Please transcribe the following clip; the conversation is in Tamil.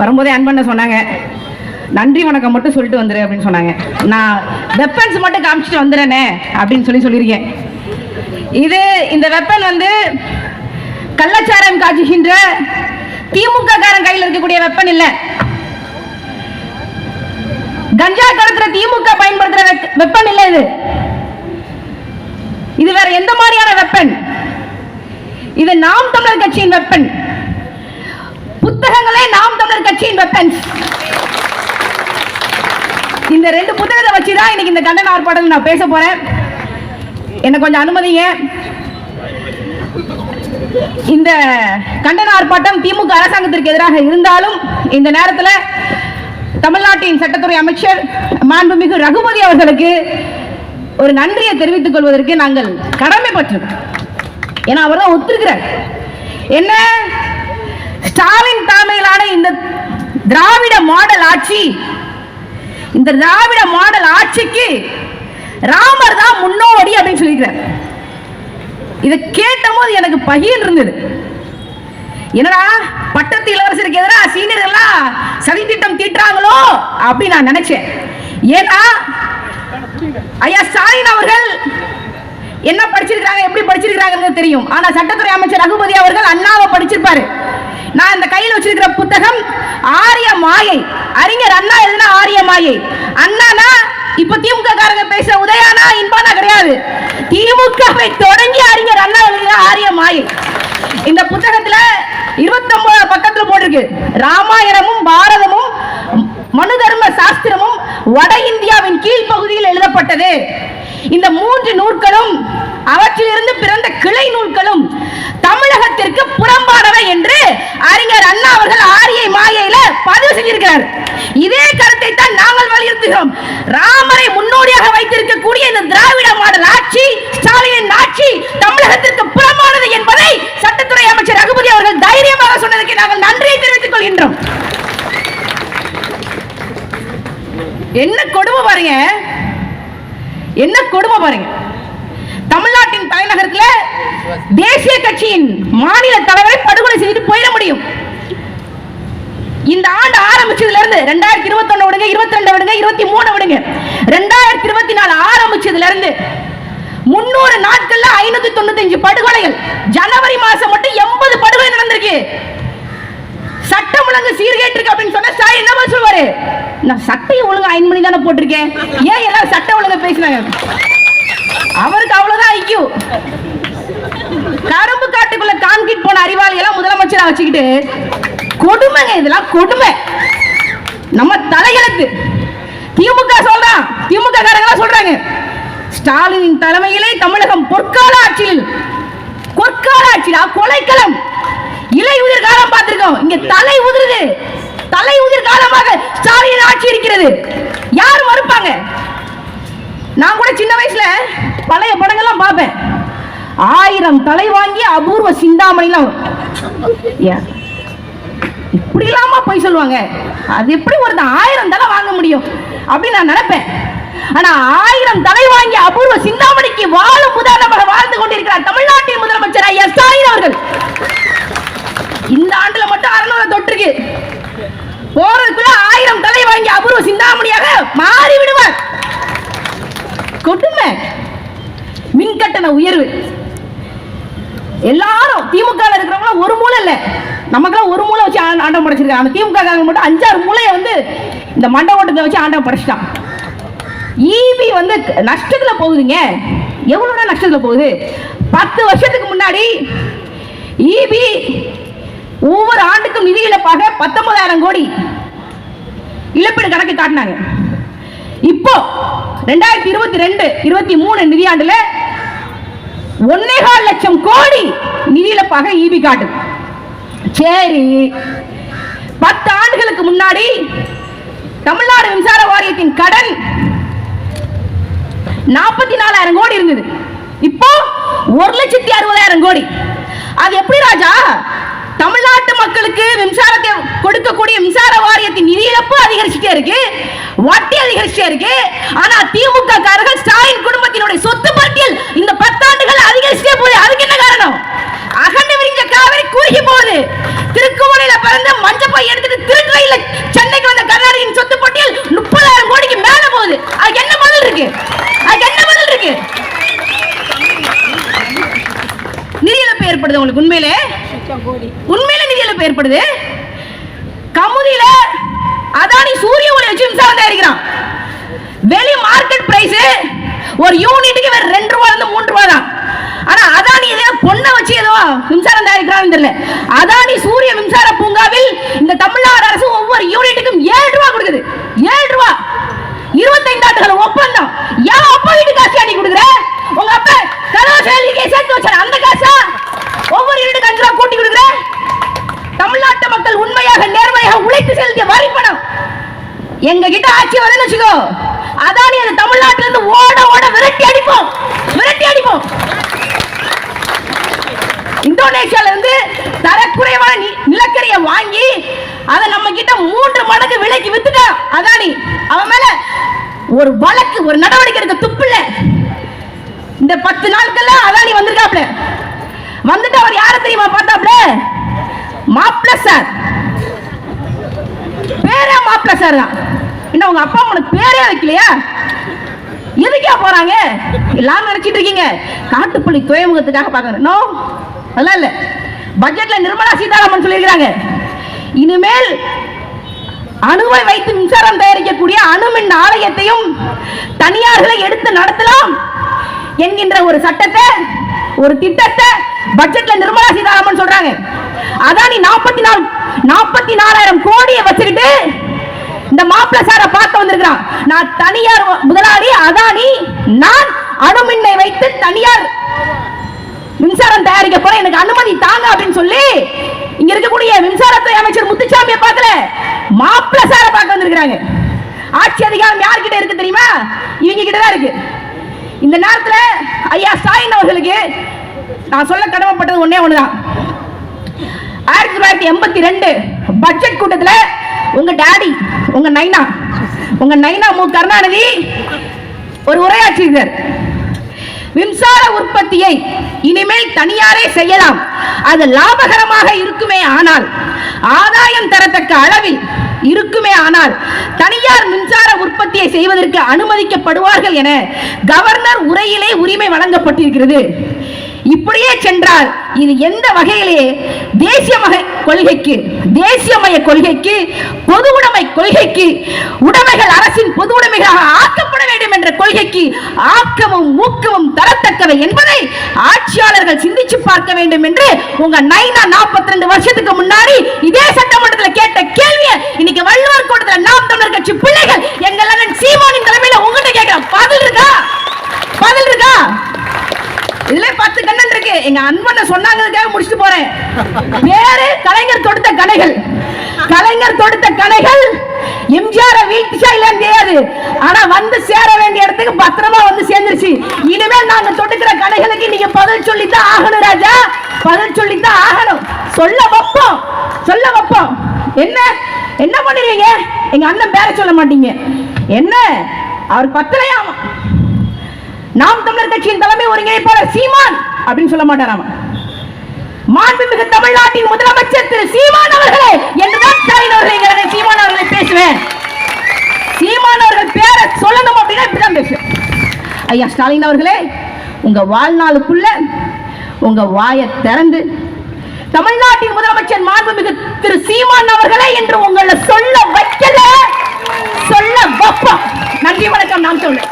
வரும்போதே அன்பண்ண சொன்னாங்க நன்றி வணக்கம் மட்டும் சொல்லிட்டு வந்துரு அப்படின்னு சொன்னாங்க. நான் வெப்பன்ஸ் மட்டும் காமிச்சிட்டு வந்துடுறேனே அப்படின்னு சொல்லி சொல்லியிருக்கேன். இது இந்த வெப்பன் வந்து கள்ளச்சாரம் காய்ச்சுகின்ற திமுக காரன் கையில் இருக்கக்கூடிய வெப்பன் இல்ல. கஞ்சா கடத்துற திமுக பயன்படுத்துற வெப்பன் இல்ல இது. இது வேற எந்த மாதிரியான வெப்பன் இது நாம் தமிழர் கட்சியின் வெப்பன் புத்தகங்களே நாம் தமிழர் கட்சியின் வெப்பன்ஸ் இந்த ரெண்டு புத்தகத்தை வச்சு தான் இன்னைக்கு இந்த கண்டன ஆர்ப்பாட்டம் நான் பேச போறேன். என்ன கொஞ்சம் அனுமதிங்க. இந்த கண்டன ஆர்ப்பாட்டம் திமுக அரசாங்கத்திற்கு எதிராக இருந்தாலும் இந்த நேரத்தில் தமிழ்நாட்டின் சட்டத்துறை அமைச்சர் மாண்புமிகு ரகுமதி அவர்களுக்கு ஒரு நன்றியை தெரிவித்துக் கொள்வதற்கு நாங்கள் கடமைப்பட்டிருக்கோம். ஏன்னா அவர் தான் ஒத்துருக்கிறார். என்ன? ஸ்டாலின் தலைமையிலான இந்த திராவிட மாடல் ஆட்சி இந்த திராவிட மாடல் ஆட்சிக்கு ராமர் தான் முன்னோடி அப்படின்னு சொல்லியிருக்கிறார். இதை கேட்டபோது எனக்கு பகிர் இருந்தது. என்னடா பட்டத்து இளவரசருக்கு எதிராக சீனியர்கள்லாம் சதி திட்டம் தீட்டுறாங்களோ அப்படின்னு நான் நினைச்சேன். ஏன்னா ஐயா ஸ்டாலின் அவர்கள் என்ன படிச்சிருக்காங்க எப்படி படிச்சிருக்காங்கன்னு தெரியும். ஆனா சட்டத்துறை அமைச்சர் ரகுபதி அவர்கள் அண்ணாவை படிச்சிருப்பாரு. நான் இந்த கையில் வச்சிருக்கிற புத்தகம் ஆரிய மாயை. அறிஞர் அண்ணா எழுதினா ஆரிய மாயை. அண்ணானா இப்ப திமுக காரங்க பேச உதயானா இன்பானா கிடையாது. திமுகவை தொடங்கி அறிஞர் அண்ணா எழுதின ஆரிய மாயை. இந்த புத்தகத்துல 29 பக்கத்துல போட்டிருக்கு. ராமாயணமும் பாரதமும் மனு தர்ம சாஸ்திரமும் வட இந்தியாவின் கீழ்ப்பகுதியில் எழுதப்பட்டது. இந்த மூன்று நூல்களும் அவற்றிலிருந்து பிறந்த கிளை நூல்களும் தமிழகத்திற்கு புறம்பானவை என்று அறிஞர் அண்ணா அவர்கள் ஆரியை மாயையில பதிவு செஞ்சிருக்கிறார். இதே கருத்தை தான் நாங்கள் வலியுறுத்துகிறோம். ராமரை முன்னோடியாக வைத்திருக்கக்கூடிய இந்த திராவிட மாடல் ஆட்சி ஸ்டாலினின் ஆட்சி தமிழகத்திற்கு புறமானது என்பதை சட்டத்துறை அமைச்சர் ரகுபதி அவர்கள் தைரியமாக சொன்னதற்கு நாங்கள் நன்றியை தெரிவித்துக் கொள்கின்றோம். என்ன கொடுமை பாருங்க. என்ன கொடுமை பாருங்க. தமிழ்நாட்டின் தலைநகரத்துல தேசிய கட்சியின் மாநில தலைவரை படுகொலை செய்துட்டு போயிட முடியும். இந்த ஆண்டு ஆரம்பிச்சதுல இருந்து ரெண்டாயிரத்தி இருபத்தி ஒண்ணு விடுங்க இருபத்தி ரெண்டு விடுங்க இருபத்தி மூணு விடுங்க. ரெண்டாயிரத்தி இருபத்தி நாலு ஆரம்பிச்சதுல இருந்து முன்னூறு நாட்கள்ல ஐநூத்தி தொண்ணூத்தி அஞ்சு படுகொலைகள். ஜனவரி மாசம் மட்டும் எண்பது படுகொலை நடந்திருக்கு. சட்டம் ஒழுங்கு சீர்கேட்டிருக்கு அப்படின்னு சொன்னா சார் என்ன பதில் சொல்லுவாரு? நான் சட்டையை ஒழுங்கு ஐந்து மணி தானே போட்டிருக்கேன். ஏன் எல்லாரும் சட்ட ஒழுங்கு பேசினாங்க அவருக்கு அவ்வளவுதான் ஐக்கியூ கரும்பு காட்டுக்குள்ள கான்கிரீட் போன அறிவாளி எல்லாம் முதலமைச்சரா வச்சுக்கிட்டு கொடுமைங்க இதெல்லாம் கொடுமை. நம்ம தலையெழுத்து. திமுக சொல்றான் திமுக காரங்களாம் சொல்றாங்க. ஸ்டாலின் தலைமையிலே தமிழகம் பொற்கால ஆட்சியில். பொற்கால ஆட்சியா கொலைக்களம். இலை உதிர் காலம் பார்த்திருக்கோம். இங்க தலை உதிருது. தலை உதிர் காலமாக ஸ்டாலின் ஆட்சி இருக்கிறது. யார் மறுப்பாங்க? நான் கூட சின்ன வயசுல பழைய படங்கள்லாம் பார்ப்பேன். ஆயிரம் தலை வாங்கி அபூர்வ சிந்தாமணிலாம்? இப்படி இல்லாம போய் சொல்லுவாங்க. அது எப்படி ஒருத்தன் ஆயிரம் தலை வாங்க முடியும்? அப்படின்னு நான் நினைப்பேன். ஆனா ஆயிரம் தலை வாங்கி அபூர்வ சிந்தாமணிக்கு வாழும் உதாரணமாக வாழ்ந்து கொண்டிருக்கிறார் தமிழ்நாட்டின் முதலமைச்சர் ஐயா ஸ்டாலின் அவர்கள். இந்த ஆண்டுல மட்டும் அறுநூறு தொற்றுக்கு போறதுக்குள்ள ஆயிரம் தலை வாங்கி அபூர்வ சிந்தாமணியாக மாறி விடுவார். கொடுமை. மின்கட்டண உயர்வு. எல்லாரும் திமுக இருக்கிறவங்களும் ஒரு மூளை இல்லை. நமக்கெல்லாம் ஒரு மூளை வச்சு ஆண்டம் படைச்சிருக்காங்க. அந்த திமுக காரங்க மட்டும் அஞ்சாறு மூளையை வந்து இந்த மண்டபத்தை வச்சு ஆண்டம் படைச்சிட்டான். ஈபி வந்து நஷ்டத்தில் போகுதுங்க. எவ்வளோ நஷ்டத்தில் போகுது? பத்து வருஷத்துக்கு முன்னாடி ஈபி ஒவ்வொரு ஆண்டுக்கும் நிதி இழப்பாக பத்தொன்பதாயிரம் கோடி இழப்பீடு கணக்கு காட்டினாங்க. இப்போ ரெண்டாயிரத்தி இருபத்தி ரெண்டு இருபத்தி மூணு நிதியாண்டுல ஒன்னேகால் லட்சம் கோடி நிதி இழப்பாக ஈபி காட்டுது. சரி. பத்து ஆண்டுகளுக்கு முன்னாடி தமிழ்நாடு மின்சார வாரியத்தின் கடன் நாற்பத்தி நாலாயிரம் கோடி இருந்தது. இப்போ ஒரு லட்சத்தி அறுபதாயிரம் கோடி. அது எப்படி ராஜா தமிழ்நாட்டு மக்களுக்கு மின்சாரத்தை கொடுக்கக்கூடிய மின்சார வாரியத்தின் நிதி இழப்பு அதிகரிச்சுட்டே இருக்கு வட்டி அதிகரிச்சுட்டே இருக்கு. ஆனா திமுக காரர்கள் ஸ்டாலின் குடும்பத்தினுடைய சொத்து பட்டியல் இந்த பத்தாண்டுகள் அதிகரிச்சுட்டே போகுது. அதுக்கு என்ன காரணம்? அகண்டு விரிஞ்ச காவிரி குறுகி போகுது. திருக்குமலையில பிறந்த மஞ்ச எடுத்துட்டு திருட்டு சென்னைக்கு வந்த கர்நாடகின் சொத்து பட்டியல் முப்பதாயிரம் கோடிக்கு மேல போகுது. அதுக்கு என்ன பதில் இருக்கு? அதுக்கு என்ன பதில் இருக்கு? நிதி இழப்பு ஏற்படுது உங்களுக்கு உண்மையிலே? உண்மையில நிதி இழப்பு ஏற்படுது கமுதியில அதானி சூரிய ஒளி வச்சு வெளி மார்க்கெட் பிரைஸ் ஒரு யூனிட்டுக்கு வேற ரெண்டு ரூபா இருந்து மூன்று ரூபா தான். ஆனா அதானி ஏதோ பொண்ணை வச்சு ஏதோ மின்சாரம் தயாரிக்கிறான்னு தெரியல. அதானி சூரிய மின்சார பூங்காவில் இந்த தமிழ்நாடு அரசு ஒவ்வொரு யூனிட்டுக்கும் ஏழு ரூபா கொடுக்குது. ஏழு ரூபா இருபத்தைந்து ஆண்டுகள் ஒப்ப இந்தோனேஷியால இருந்து தரக்குறைவான நிலக்கரியை வாங்கி அதை நம்ம கிட்ட மூன்று மடங்கு விலைக்கு வித்துட்டான் அதானி? அவன் மேல ஒரு வழக்கு ஒரு நடவடிக்கை எடுக்க துப்பில்ல. இந்த பத்து நாட்கள்ல அதானி வந்திருக்காப்ல. வந்துட்டு அவர் யாரை தெரியுமா பார்த்தாப்ல? மாப்ள சார். பேரே மாப்ள சார் தான். என்ன உங்க அப்பா உனக்கு பேரே வைக்கலையா? எதுக்கா போறாங்க? எல்லாரும் நினைச்சிட்டு இருக்கீங்க. காட்டுப்புள்ளி துறைமுகத்துக்காக பாக்குறேன் நோ அதெல்லாம் இல்லை. பட்ஜெட்ல நிர்மலா சீதாராமன் சொல்லியிருக்கிறாங்க. இனிமேல் அணுவை வைத்து மின்சாரம் தயாரிக்கக்கூடிய அணுமின் ஆலயத்தையும் தனியார்களை எடுத்து நடத்தலாம் என்கின்ற ஒரு சட்டத்தை ஒரு திட்டத்தை பட்ஜெட்ல நிர்மலா சீதாராமன் சொல்றாங்க. அதானி நாற்பத்தி நாலு நாற்பத்தி நாலாயிரம் கோடியை வச்சுக்கிட்டு இந்த மாப்பிள்ள சாரை பார்க்க வந்திருக்கிறான். நான் தனியார் முதலாளி அதானி நான் அணுமின்னை வைத்து தனியார் மின்சாரம் தயாரிக்க போறேன். எனக்கு அனுமதி தாங்க அப்படின்னு சொல்லி இங்க இருக்கக்கூடிய மின்சாரத்துறை அமைச்சர் முத்துச்சாமியை பார்க்கல. மாப்பிள்ள சாரை பார்க்க வந்திருக்கிறாங்க. ஆட்சி அதிகாரம் யார்கிட்ட இருக்கு தெரியுமா? இவங்க கிட்ட தான் இருக்கு. இந்த நேரத்துல ஐயா ஸ்டாலின் அவர்களுக்கு நான் சொல்ல கடமைப்பட்டது ஒன்னே ஒண்ணுதான். ஆயிரத்தி தொள்ளாயிரத்தி எண்பத்தி ரெண்டு பட்ஜெட் கூட்டத்துல உங்க டாடி உங்க நைனா உங்க நைனா மு. கருணாநிதி ஒரு உரையாற்றியிருக்கார். மின்சார உற்பத்தியை இனிமேல் தனியாரே செய்யலாம். அது லாபகரமாக இருக்குமே ஆனால் ஆதாயம் தரத்தக்க அளவில் இருக்குமே ஆனால் தனியார் மின்சார உற்பத்தியை செய்வதற்கு அனுமதிக்கப்படுவார்கள் என கவர்னர் உரையிலே உரிமை வழங்கப்பட்டிருக்கிறது. இப்படியே சென்றால் இது எந்த வகையிலே தேசிய மக கொள்கைக்கு தேசியமய கொள்கைக்கு பொது உடைமை கொள்கைக்கு உடைமைகள் அரசின் பொது உடைமைகளாக ஆக்கப்பட வேண்டும் என்ற கொள்கைக்கு ஆக்கமும் ஊக்கமும் தரத்தக்கவை என்பதை ஆட்சியாளர்கள் சிந்திச்சு பார்க்க வேண்டும் என்று உங்க நைனா 42 ரெண்டு வருஷத்துக்கு முன்னாடி இதே சட்டமன்றத்தில் கேட்ட கேள்வியை இன்னைக்கு வள்ளுவர் கூட்டத்தில் நாம் தமிழர் கட்சி பிள்ளைகள் எங்கள் அண்ணன் சீமானின் தலைமையில உங்ககிட்ட கேட்கிற பதில் இருக்கா? பதில் இருக்கா? இதுல பத்து கண்ணன் இருக்கு. எங்க அன்பனை சொன்னாங்கிறதுக்காக முடிச்சுட்டு போறேன். வேறு கலைஞர் தொடுத்த கடைகள் கலைஞர் தொடுத்த கடைகள் எம்ஜிஆர் வீட்டுச்சா இல்லைன்னு தெரியாது. ஆனா வந்து சேர வேண்டிய இடத்துக்கு பத்திரமா வந்து சேர்ந்துருச்சு. இனிமேல் நாங்க தொடுக்கிற கடைகளுக்கு நீங்க பதில் சொல்லித்தான் ஆகணும் ராஜா. பதில் சொல்லித்தான் ஆகணும். சொல்ல வைப்போம். சொல்ல வைப்போம். என்ன? என்ன பண்ணுறீங்க எங்க அண்ணன் பேர சொல்ல மாட்டீங்க. என்ன? அவர் பத்தலையாமா? நாம் தமிழர் கட்சியின் தலைமை ஒருங்கிணைப்பாளர் சீமான் அப்படின்னு சொல்ல மாட்டார் அவன். மாண்புமிகு தமிழ்நாட்டின் முதலமைச்சர் திரு சீமான் அவர்களே என்றுதான் ஸ்டாலின் அவர்களை சீமான் அவர்களை பேசுவேன். சீமான் அவர்கள் பேரை சொல்லணும் அப்படின்னா இப்படிதான் பேசுவேன். ஐயா ஸ்டாலின் அவர்களே உங்க வாழ்நாளுக்குள்ள உங்க வாயை திறந்து தமிழ்நாட்டின் முதலமைச்சர் மாண்புமிகு திரு சீமான் அவர்களே என்று உங்களை சொல்ல வைக்கல. சொல்ல வைப்போம். நன்றி வணக்கம். நான் சொல்றேன்.